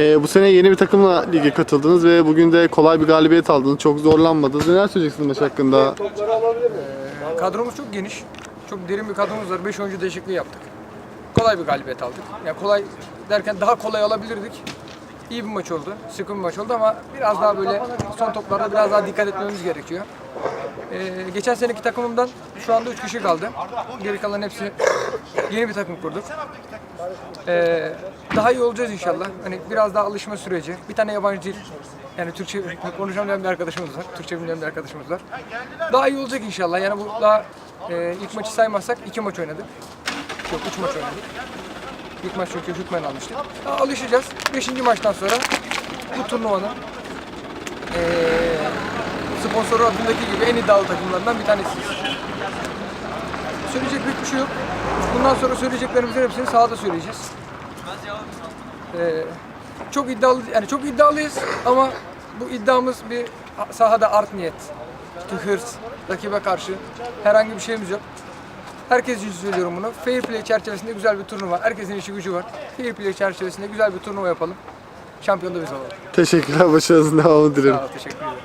Ee, bu sene yeni bir takımla lige katıldınız ve bugün de kolay bir galibiyet aldınız. Çok zorlanmadınız. Neler söyleyeceksiniz maç hakkında? Kadromuz çok geniş. Çok derin bir kadromuz var. 5 oyuncu değişikliği yaptık. Kolay bir galibiyet aldık. Yani kolay derken daha kolay alabilirdik. İyi bir maç oldu. Sıkı bir maç oldu ama biraz daha böyle son toplarda biraz daha dikkat etmemiz gerekiyor. Ee, geçen seneki takımımdan şu anda 3 kişi kaldı. Geri kalan hepsi yeni bir takım kurduk. Ee, daha iyi olacağız inşallah. Hani biraz daha alışma süreci. Bir tane yabancı dil. Yani Türkçe konuşamayan bir arkadaşımız var. Türkçe bilmeyen bir arkadaşımız var. Daha iyi olacak inşallah. Yani bu daha e, ilk maçı saymazsak iki maç oynadık. Yok üç maç oynadık. İlk maç çünkü hükmen almıştık. Daha alışacağız. Beşinci maçtan sonra bu turnuvanın e, sponsoru adındaki gibi en iddialı takımlarından bir tanesiyiz. Söyleyecek pek bir şey yok. Bundan sonra söyleyeceklerimizin hepsini sahada söyleyeceğiz. Ee, çok iddialı yani çok iddialıyız ama bu iddiamız bir sahada art niyet, işte hırs, rakibe karşı herhangi bir şeyimiz yok. Herkes için söylüyorum bunu. Fair play çerçevesinde güzel bir turnuva. Herkesin işi gücü var. Fair play çerçevesinde güzel bir turnuva yapalım. Şampiyon da biz olalım. Teşekkürler. Başarınızın devamını dilerim. Sağ ol, teşekkür ederim.